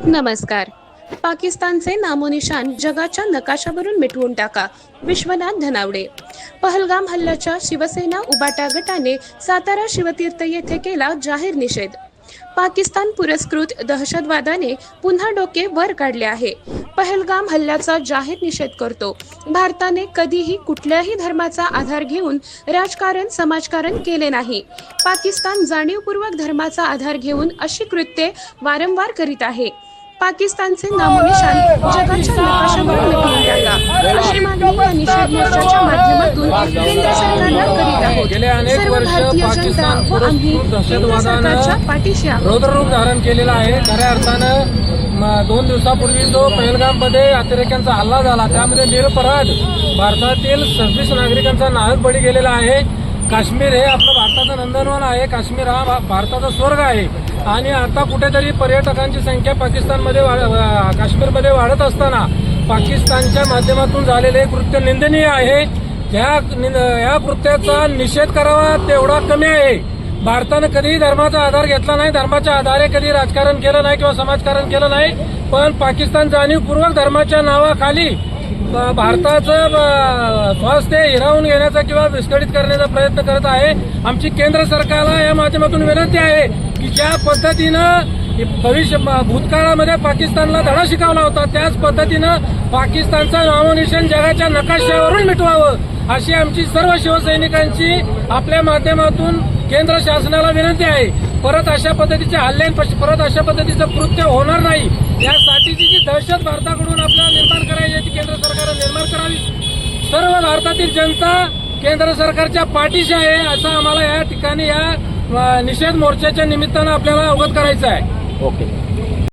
नमस्कार. पाकिस्तानचे नामोनिशान जगाच्या नकाशावरून मिटवून टाका विश्वनाथ धनावडे. पहलगाम हल्ल्याच्या शिवसेना उबाटा गटाने सातारा शिवतीर्थ येथे केला जाहीर निषेध. पाकिस्तान पुरस्कृत दहशतवादाने पुन्हा डोके वर काढले आहे. पहलगाम हल्ल्याचा जाहीर निषेध करतो. भारताने कधीही कुठल्याही धर्माचा आधार घेऊन राजकारण समाजकारण केले नाही. पाकिस्तान जाणीवपूर्वक धर्माचा आधार घेऊन अशी कृत्ये वारंवार करीत आहे. पाकिस्तानचे नामनिशान जगाच्या नकाशावर मिटवून टाका अशी मागणी या निषेध मोर्चाच्या माध्यमातून केंद्र सरकारला करीत आहोत. सर्व वर्ष भारतीय जनता पाकिस्तान व आम्ही पुरस्कृत केंद्र दहशतवादानं सरकारच्या पाठीशी आहोत. रौद्ररूप धारण केलेला आहे. खऱ्या अर्थानं दोन दिवसापूर्वी जो पहलगाममध्ये अतिरेक्यांचा हल्ला झाला त्यामध्ये निरपराध भारतातील सव्वीस नागरिकांचा नाहक बळी गेलेला आहे. काश्मीर हे आपलं भारताचं नंदनवन आहे. काश्मीर हा भारताचा स्वर्ग आहे. आणि आता कुठेतरी पर्यटकांची संख्या पाकिस्तानमध्ये काश्मीरमध्ये वाढत असताना पाकिस्तानच्या माध्यमातून झालेले कृत्य निंदनीय आहे. या या कृत्याचा निषेध करावा तेवढा कमी आहे. भारतानं कधीही धर्माचा आधार घेतला नाही धर्माच्या आधारे कधी राजकारण केलं नाही किंवा समाजकारण केलं नाही पण पाकिस्तान जाणीवपूर्वक धर्माच्या नावाखाली भारताचं स्वास्थ्य हिरावून घेण्याचा किंवा विस्कळीत करण्याचा प्रयत्न करत आहे. आमची केंद्र सरकारला या माध्यमातून विनंती आहे की ज्या पद्धतीनं भविष्य भूतकाळामध्ये पाकिस्तानला धडा शिकवला होता त्याच पद्धतीनं पाकिस्तानचं नामोनिशन जगाच्या नकाशावरून मिटवावं. अशी आमची सर्व शिवसैनिकांची आपल्या माध्यमातून केंद्र शासनाला विनंती आहे. परत अशा पद्धतीचे हल्ले परत अशा पद्धतीचं कृत्य होणार नाही. यासाठीची जी दहशत भारताकडून आपल्याला निर्माण करायची आहे, ती केंद्र सरकारने निर्माण करावी. सर्व भारतातील जनता केंद्र सरकारच्या पाठीशी आहे असं आम्हाला या ठिकाणी या निषेध मोर्चाच्या निमित्तानं आपल्याला अवगत करायचं आहे. ओके.